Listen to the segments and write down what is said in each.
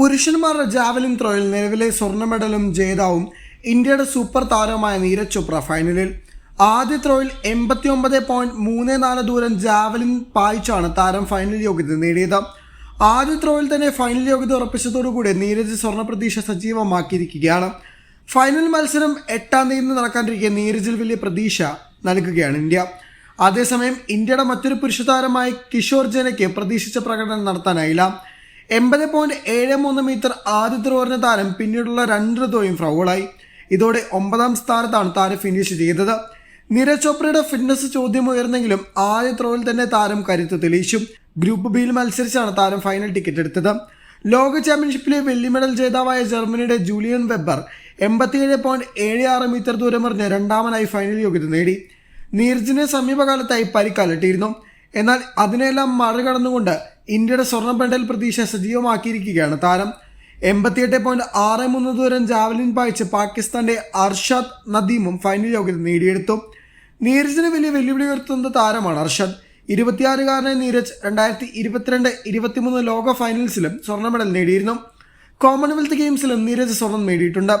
പുരുഷന്മാരുടെ ജാവലിൻ ത്രോയിൽ നിലവിലെ സ്വർണ മെഡലും ജേതാവും ഇന്ത്യയുടെ സൂപ്പർ താരവുമായ നീരജ് ചോപ്ര ഫൈനലിൽ. ആദ്യ ത്രോയിൽ എൺപത്തി ഒമ്പത് പോയിന്റ് മൂന്ന് നാല് ദൂരം ജാവലിൻ പായിച്ചാണ് താരം ഫൈനൽ യോഗ്യത നേടിയത്. ആദ്യ ത്രോയിൽ തന്നെ ഫൈനൽ യോഗ്യത ഉറപ്പിച്ചതോടുകൂടി നീരജ് സ്വർണ പ്രതീക്ഷ സജീവമാക്കിയിരിക്കുകയാണ്. ഫൈനൽ മത്സരം എട്ടാം തീയതി നടക്കാനിരിക്കെ നീരജിൽ വലിയ പ്രതീക്ഷ നൽകുകയാണ് ഇന്ത്യ. അതേസമയം ഇന്ത്യയുടെ മറ്റൊരു പുരുഷ താരമായ കിഷോർ ജനയ്ക്ക് പ്രതീക്ഷിച്ച പ്രകടനം നടത്താനായില്ല. എൺപത് പോയിന്റ് ഏഴ് മൂന്ന് മീറ്റർ ആദ്യ ത്രോറിന് താരം പിന്നീടുള്ള രണ്ട് ത്രോയും ഫ്രൗളായി ഇതോടെ ഒമ്പതാം സ്ഥാനത്താണ് താരം ഫിനിഷ് ചെയ്തത്. നീരജ് ചോപ്രയുടെ ഫിറ്റ്നസ് ചോദ്യം ഉയർന്നെങ്കിലും ആദ്യ ത്രോയിൽ തന്നെ താരം കരുത്ത് തെളിയിച്ചു. ഗ്രൂപ്പ് ബിയിൽ മത്സരിച്ചാണ് താരം ഫൈനൽ ടിക്കറ്റ് എടുത്തത്. ലോക ചാമ്പ്യൻഷിപ്പിലെ വെള്ളി മെഡൽ ജേതാവായ ജർമ്മനിയുടെ ജൂലിയൻ വെബർ എൺപത്തിയേഴ് പോയിന്റ് ഏഴ് ആറ് മീറ്റർ ദൂരമെറിഞ്ഞ് രണ്ടാമനായി ഫൈനൽ യോഗ്യത നേടി. നീരജിനെ സമീപകാലത്തായി പരിക്കലട്ടിയിരുന്നു. എന്നാൽ അതിനെല്ലാം മറികടന്നുകൊണ്ട് ഇന്ത്യയുടെ സ്വർണ മെഡൽ പ്രതീക്ഷ സജീവമാക്കിയിരിക്കുകയാണ്. താരം എൺപത്തിയെട്ട് പോയിന്റ് ആറ് മൂന്ന് ദൂരം ജാവലിൻ പായിച്ച് പാകിസ്ഥാന്റെ അർഷദ് നദീമും ഫൈനൽ യോഗ്യത നേടിയെടുത്തു. നീരജിന് വലിയ വെല്ലുവിളി ഉയർത്തുന്ന താരമാണ് അർഷദ്. ഇരുപത്തിയാറുകാരനായ നീരജ് രണ്ടായിരത്തി ഇരുപത്തിരണ്ട് ഇരുപത്തിമൂന്ന് ലോക ഫൈനൽസിലും സ്വർണ മെഡൽ നേടിയിരുന്നു. കോമൺവെൽത്ത് ഗെയിംസിലും നീരജ് സ്വർണം നേടിയിട്ടുണ്ട്.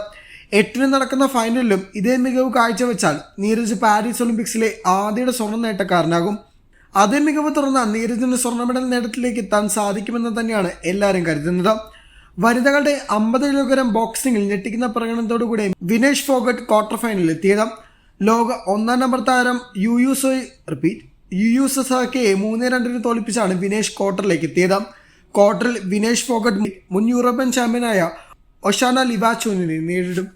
എട്ടിന് നടക്കുന്ന ഫൈനലിലും ഇതേ മികവ് കാഴ്ചവെച്ചാൽ നീരജ് പാരീസ് ഒളിമ്പിക്സിലെ ആദ്യയുടെ സ്വർണ നേട്ടക്കാരനാകും. അതേ മികവ് തുറന്ന നീരജിന് സ്വർണ മെഡൽ നേട്ടത്തിലേക്ക് എത്താൻ സാധിക്കുമെന്ന് തന്നെയാണ് എല്ലാവരും കരുതുന്നത്. വനിതകളുടെ അമ്പത് കിലോഗ്രാം ബോക്സിംഗിൽ ഞെട്ടിക്കുന്ന പ്രകടനത്തോടുകൂടി വിനേഷ് ഫോഗട്ട് ക്വാർട്ടർ ഫൈനലിൽ എത്തിയത്. ലോക ഒന്നാം നമ്പർ താരം യു യു സോയ് റിപ്പീറ്റ് യു യു സസാക്കയെ മൂന്ന് രണ്ടിന് തോൽപ്പിച്ചാണ് വിനേഷ് ക്വാർട്ടറിലേക്ക് എത്തിയത്. ക്വാർട്ടറിൽ വിനേഷ് ഫോഗട്ട് മുൻ യൂറോപ്യൻ ചാമ്പ്യനായ ഒഷാന ലിവാച്ചോനിനെ നേരിടും.